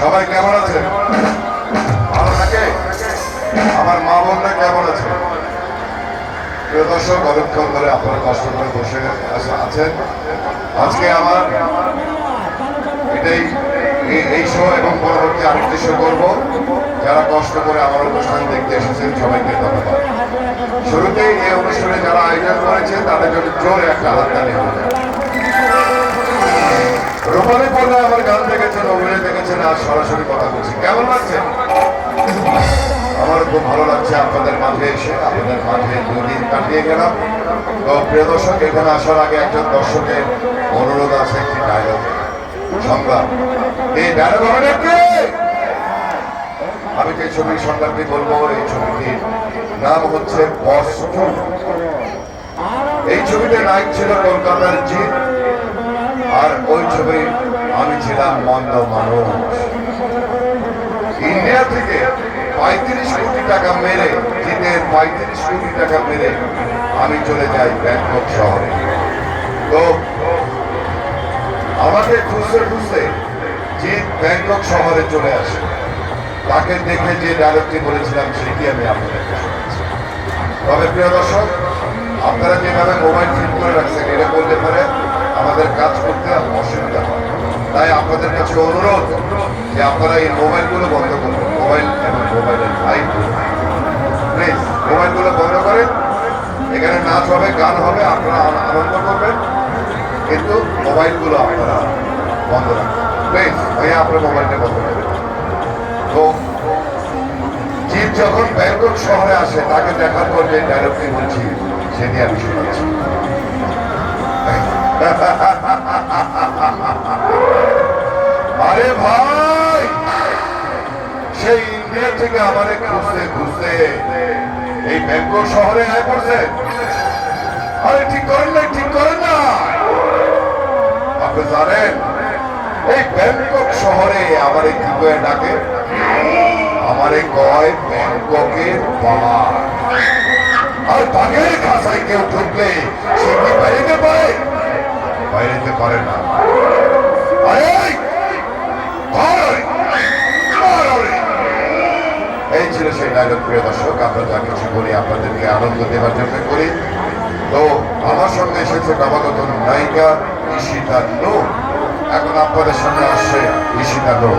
সবাই কেমন আছে ভালো থাকে? আমার মা বোনরা কেমন আছে প্রিয় দর্শক অনেকক্ষণ ধরে আপনারা কষ্ট করে বসে আছেন। আজকে আমার এটাই এই শো এবং পরবর্তী আরেকটি শো করব। যারা কষ্ট করে আমার অনুষ্ঠান দেখতে এসেছেন, সবাইকে ধন্যবাদ। শুরুতেই এই অনুষ্ঠানে যারা আয়োজন করেছে তাদের জন্য জোরে একটা আলাদা হবে। সরাসরি কথা বলছি। কেমন লাগছে? আমার খুব ভালো লাগছে আপনাদের মাঝে এসে, আপনাদের মাঝে দুদিন কাটিয়ে গেলাম। তো প্রিয় দর্শক, এখানে আসার আগে একজন দর্শকের অনুরোধ আছে, একটি ডায়লগ সংগ্রাম এই ডায়লগ আমি যে ছবির সংগ্রামটি বলব, এই ছবিটির নাম হচ্ছে বস্তু এই ছবিতে নায়ক ছিল কলকাতার জিৎ, আর ওই ছবি আমি ছিলাম মন্দ মানুষ। ইন্ডিয়া থেকে পঁয়ত্রিশ কোটি টাকা মেরে জিতের পঁয়ত্রিশ কোটি টাকা মেরে আমি চলে যাই ব্যাংকক শহরে। তো আমাকে খুঁজতে খুঁজতে জিত ব্যাংকক শহরে চলে আসে, তাকে দেখে যে ডায়লগটি বলেছিলাম সেটি আমি আপনাদেরকে তবে প্রিয় দর্শক, আপনারা যেভাবে মোবাইল ফিট করে রাখছেন, এটা বলতে পারে আমাদের কাজ করতে অসুবিধা হয় তাই আপনাদের কাছে অনুরোধ যে আপনারা এই মোবাইলগুলো বন্ধ করবেন মোবাইল এবং মোবাইলের লাইট প্লিজ, মোবাইলগুলো বন্ধ করেন। এখানে নাচ হবে, গান হবে, আপনারা আনন্দ করবেন। কিন্তু মোবাইলগুলো আপনারা বন্ধ রাখবেন প্লিজ, ভাইয়া, আপনার মোবাইলটা বন্ধ করবেন তো জিৎ যখন ব্যাংকক শহরে আসে, তাকে দেখার পর যে ডায়লগটি বলছি সেটি আমি শুনেছি আরে ভাই! সেই ইন্ডিয়া থেকে আমারে খুঁজতে খুঁজতে এই ব্যাংকক শহরে আয় পড়ছে। আরে ঠিক করেন না ঠিক করেন না আপনি জানেন, এই ব্যাংকক শহরে আমারে কি করে ডাকে? আমারে কয় ব্যাংককের বাঘ। আর বাঘের খাসায় কেউ ঢুকলে সে কি বাইরেতে পারে বাইরেতে পারে না আরে, ধর ওরে, ধর ওরে। এই ছিল সেই ডায়লগ প্রিয় দর্শক, আমরা যা কিছু বলি আপনাদেরকে আনন্দ দেওয়ার জন্য করি। তো আমার সঙ্গে এসেছে নবাগত নায়িকা ঈশিতা লো এখন আপনাদের সঙ্গে আসছে ঈশিতা লো